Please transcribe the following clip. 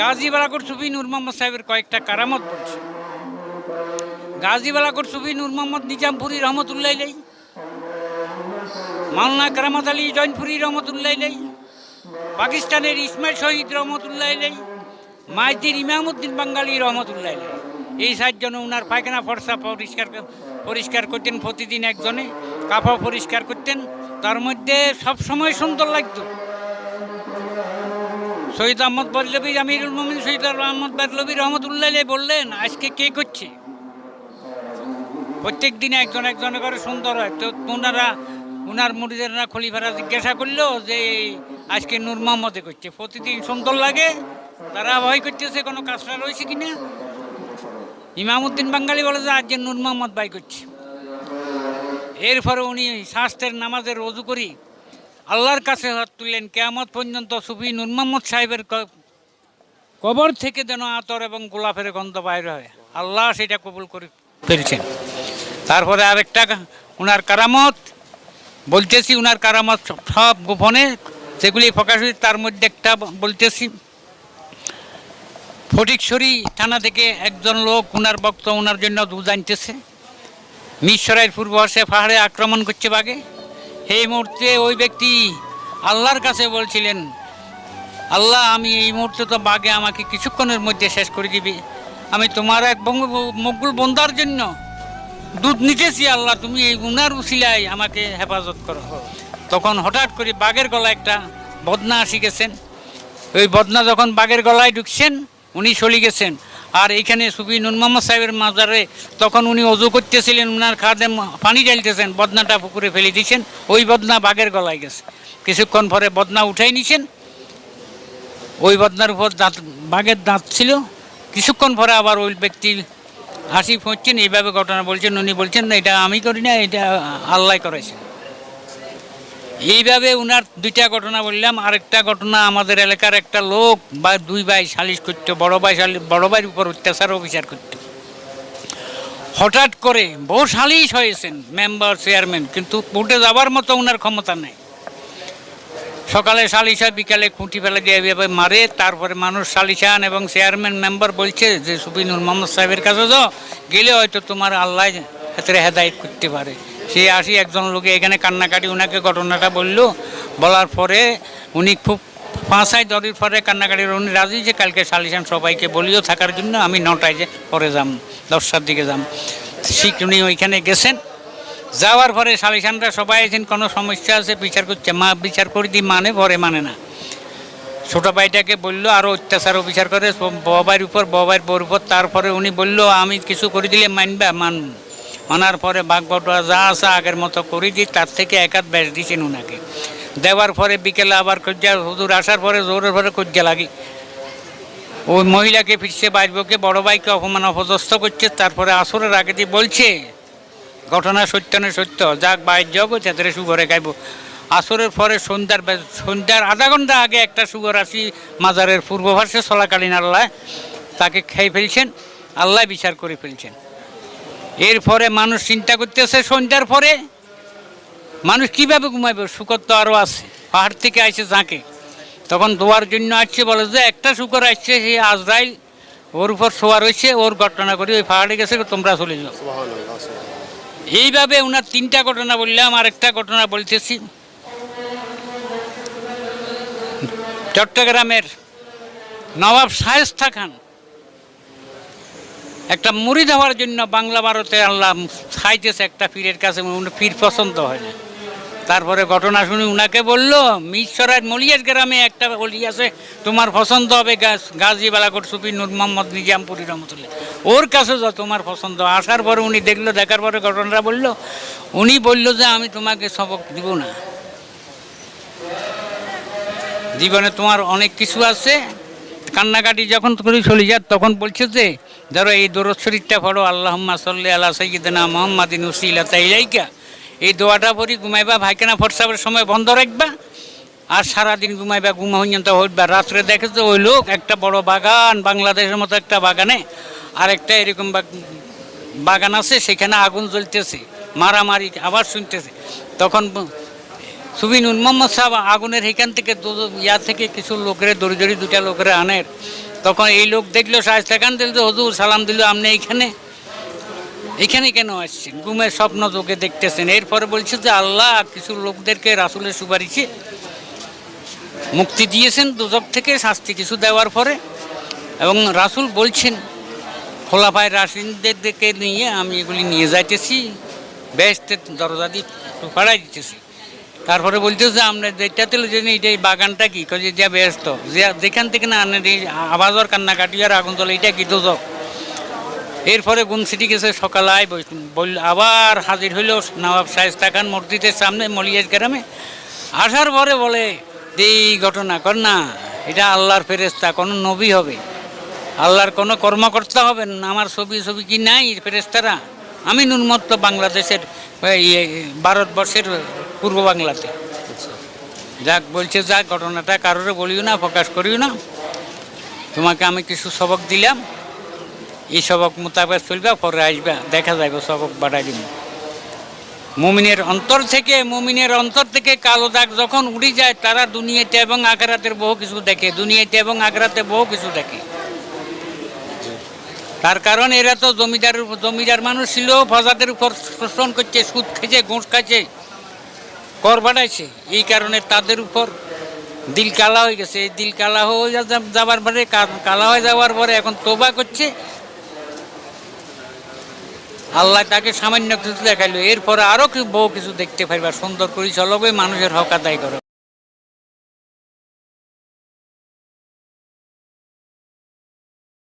গাজী বালাকর সুফি নূর মোহাম্মদ সাহেবের কয়েকটা কারামত বলছে। গাজী বালাকর সুফি নূর মোহাম্মদ নিজামপুরি রহমতুল্লাহ লাই মাওলানা কারামত আলী জৈনপুরি লাই পাকিস্তানের ইসমাইল শহীদ রহমতুল্লাহ লাই মাইতির ইমামউদ্দিন বাঙ্গালী লাই এই সাতজন ওনার পায়খানা ফর্সা পরিষ্কার পরিষ্কার করতেন প্রতিদিন একজনে কাপড় পরিষ্কার করতেন। তার মধ্যে সব সময় সুন্দর লাগতো। শহীদ আহমদ বদলবী আমিরুল মোমিন, শহীদ আহমদ বদলবী রহমতুল্লাহ বললেন, আজকে কে করছে? প্রত্যেক দিনে একজন একজনের করে সুন্দর হয়। তো ওনারা, ওনার মুড়িদেররা খলিফারা জিজ্ঞাসা করল যে, আজকে নূর মোহাম্মদে করছে। প্রতিদিন সুন্দর লাগে, তারা ভয় করতেছে, কোনো কাজটা রয়েছে কিনা ইমামউদ্দিন বাঙ্গালি বলে যে, আজকে নূর মোহাম্মদ বাই করছে। এরপরে উনি স্বাস্থ্যের নামাজের রজু করি আল্লাহর কাছে হাত তুললেন, কেয়ামত পর্যন্ত সুফি নূর মোহাম্মদ সাহেবের কবর থেকে যেন আতর এবং গোলাপের গন্ধ বাইর হয়। আল্লাহ সেটা কবুল করে ফেলছেন তারপরে আরেকটা, উনার কারামত, বলতেছি উনার কারামত সব- গোপনে, যেগুলি প্রকাশ হয়েছে তার মধ্যে একটা বলতেছি। ফটিকছড়ি থানা থেকে একজন লোক উনার বক্ত উনার জন্য দুধ আনতেছে মিশরাইয়ের পূর্ব পাহাড়ে আক্রমণ করছে বাঘে। এই মুহূর্তে ওই ব্যক্তি আল্লাহর কাছে বলছিলেন, আল্লাহ, আমি এই মুহূর্তে তো বাঘে আমাকে কিছুক্ষণের মধ্যে শেষ করে দিবি। আমি তোমার এক বঙ্গ- মকবুল বন্দার জন্য দুধ নিতেছি, আল্লাহ, তুমি এই উনার উসিলায় আমাকে হেফাজত করো। তখন হঠাৎ করে বাঘের গলায় একটা বদনা আসি গেছেন। ওই বদনা যখন বাঘের গলায় ঢুকছেন, উনি চলে গেছেন। আর এইখানে সুফি নুন মোহাম্মদ সাহেবের মাজারে তখন উনি অজু করতেছিলেন, উনার খাদে পানি ঢালতেছেন, বদনাটা পুকুরে ফেলে দিয়েছেন, ওই বদনা বাঘের গলায় গেছে। কিছুক্ষণ পরে বদনা উঠাই নিছেন, ওই বদনার উপর দাঁত, বাঘের দাঁত ছিল। কিছুক্ষণ পরে আবার ওই ব্যক্তি হাসি ফুঁচছেন এইভাবে ঘটনা বলছেন, উনি বলছেন, না, এটা আমি করি না, এটা আল্লাহ করেছেন এইভাবে উনার দুইটা ঘটনা বললাম, আরেকটা ঘটনা আমাদের এলাকার একটা লোক বা দুই ভাই সালিশ করতো, বড় ভাই সালিশ বড় ভাইয়ের উপর অত্যাচার অবিচার করত। হঠাৎ করে বহু সালিশ হয়েছেন মেম্বার, চেয়ারম্যান, কিন্তু কোর্টে যাবার মতো উনার ক্ষমতা নেই। সকালে সালিশ হয়, বিকালে খুঁটি ফেলে দিয়ে এভাবে মারে, তারপরে মানুষ সালিশান এবং চেয়ারম্যান, মেম্বার বলছে যে সুবিনুর মোহাম্মদ সাহেবের কাছে যাও, গেলে হয়তো তোমার আল্লাহ হাতের হেদায়ত করতে পারে। সে আসি একজন লোকে, এখানে কান্নাকাটি ওনাকে ঘটনাটা বলল। বলার পরে উনি খুব পাঁচায় দরের পরে কান্নাকাটির উনি রাজি যে কালকে সালিশান সবাইকে বলিও থাকার জন্য আমি নটায় যে পরে যাম, দশটার দিকে যাম। ঠিক উনি ওইখানে গেছেন। যাওয়ার পরে সালিশানরা সবাই আছেন, কোনো সমস্যা আছে, বিচার করছে? মা, বিচার করে দি মানে পরে মানে না। ছোটো ভাইটাকে বলল আরও অত্যাচার বিচার করে বাবার উপর বাবার বউর উপর। তারপরে উনি বলল, আমি কিছু করে দিলে মানবা মান মানার পরে বাঘ বটোয়া যা আছে আগের মতো করে দিই, তার থেকে একাত বেশ দিয়েছেন ওনাকে দেওয়ার পরে বিকেলে আবার কজ্জা হুজুর আসার পরে জোরের পরে কজ্জা লাগে। ওই মহিলাকে ফিরছে বাজবকে বড় ভাইকে অপমান অপদস্থ করছে, তারপরে আসরের আগে দিয়ে বলছে, ঘটনা সত্য না সত্য, যাক বাইর যোগ তাদের সুগরে গাইব আসরের পরে সন্ধ্যার সন্ধ্যার আধা ঘণ্টা আগে একটা সুগর আসি মাজারের পূর্বভাষে চলাকালীন আল্লাহ তাকে খেয়ে ফেলছেন, আল্লাহ বিচার করে ফেলছেন। এরপরে মানুষ চিন্তা করতেছে, সন্ধ্যার পরে মানুষ কীভাবে ঘুমাইবে? শুকর তো আরও আছে, পাহাড় থেকে আসে জাঁকে তখন দোয়ার জন্য আসছে, বলে যে একটা শুকর আসছে, সে আজরাইল, ওর উপর শোয়া রয়েছে, ওর ঘটনা করি ওই পাহাড়ে গেছে, তোমরা চলে যাও। এইভাবে ওনার তিনটা ঘটনা বললাম আর একটা ঘটনা বলতেছি। চট্টগ্রামের নবাব শায়েস্তা খান একটা মুড়ি দেওয়ার জন্য বাংলা ভারতে আল্লাহ খাইতেছে একটা পীরের কাছে পীর পছন্দ হয় না। তারপরে ঘটনা শুনে উনাকে বলল মিশরার মলিয়ার গ্রামে একটা অলি আছে, তোমার পছন্দ হবে গাছ, গাজী বালাকোট, সুফি নূর মোহাম্মদ, নিজামপুরি রহমতুল্লাহ। ওর কাছে যা তোমার পছন্দ। আসার পরে উনি দেখল, দেখার পরে ঘটনাটা বলল, উনি বলল যে আমি তোমাকে সবক দিব না। জীবনে তোমার অনেক কিছু আছে। কান্নাকাটি যখন তুমি চলে যায় তখন বলছে যে ধরো এই দরদ শরীরটা পড়ো, আল্লাহম্মা সাল্লি আল্লাহ সৈয়দনা মোহাম্মদিন উসিলা তাইলাইকা এই দোয়াটা পরি ঘুমাইবা ভাইকেনা ফটসাবের সময় বন্ধ রাখবা, আর সারাদিন ঘুমাইবা, ঘুমা হইবা। রাত্রে দেখে তো ওই লোক একটা বড় বাগান, বাংলাদেশের মতো একটা বাগানে আর একটা এরকম বাগ- বাগান আছে, সেখানে আগুন জ্বলতেছে, মারামারি আবার শুনতেছে। তখন সুবিন সুবিনুন মোহাম্মদ সাহেব আগুনের এখান থেকে ইয়া থেকে কিছু লোকের, দড়ি দড়ি দুটা লোকের আনের তখন এই লোক দেখল শায়স্তা খান দিল হজুর, সালাম দিল, আপনি এইখানে? এখানে কেন আসছেন? ঘুমের স্বপ্ন তোকে দেখতেছেন। এরপরে বলছে যে, আল্লাহ, কিছু লোকদেরকে রাসুলের সুপারিশে মুক্তি দিয়েছেন দুজক থেকে, শাস্তি কিছু দেওয়ার পরে। এবং রাসুল বলছেন, খোলাফায় রাসিনদেরকে নিয়ে আমি এগুলি নিয়ে যাইতেছি বেস্টের দরজা দিয়ে পাড়াই দিতেছি। তারপরে বলতেছে আমরা যেটাতে জানি এটা এই বাগানটা কি? কয়ে যা ব্যস্ত। যে, যেখান থেকে না আনে আবাজর কান্নাকাটি আর আগুন চলে এটা কি দোজক এরপরে গুন সিটি গেছে সকালায় বল আবার হাজির হইল নবাব শায়েস্তা খান মসজিদের সামনে, মলিয়াজ গ্রামে। আসার পরে বলে এই ঘটনা কর না, এটা আল্লাহর ফেরেস্তা কোনো নবী হবে। আল্লাহর কোনো কর্মকর্তা হবেন আমার ছবি ছবি কি নাই ফেরেস্তারা আমি নুনমত্ত বাংলাদেশের ভারতবর্ষের পূর্ব বাংলাতে। যাক, বলছে যাক ঘটনাটা কারোর বলিও না, প্রকাশ করিও না। তোমাকে আমি কিছু সবক দিলাম। এই সবক মোতাবেক চলবে, পরে আসবে, দেখা যাবে, সবক বাড়াই দিব। মুমিনের অন্তর থেকে, মুমিনের অন্তর থেকে কালো দাগ যখন উড়ে যায়, তারা দুনিয়াতে এবং আখরাতের বহু কিছু দেখে, দুনিয়াতে এবং আখরাতে বহু কিছু দেখে। তার কারণ, এরা তো জমিদার জমিদার মানুষ ছিল ফজাদের উপর শোষণ করছে, সুদ খেয়েছে, ঘুষ খাচ্ছে। কর বাড়াইছে এই কারণে তাদের উপর দিল কালা হয়ে গেছে। এই দিল কালা হয়ে যাওয়ার পরে কালা হয়ে যাওয়ার পরে এখন তোবা করছে। আল্লাহ তাকে সামান্য কিছু দেখাইলো। এরপরে আরও বহু কিছু দেখতে পারবা সুন্দর করে চলবে মানুষের হক আদায় করো।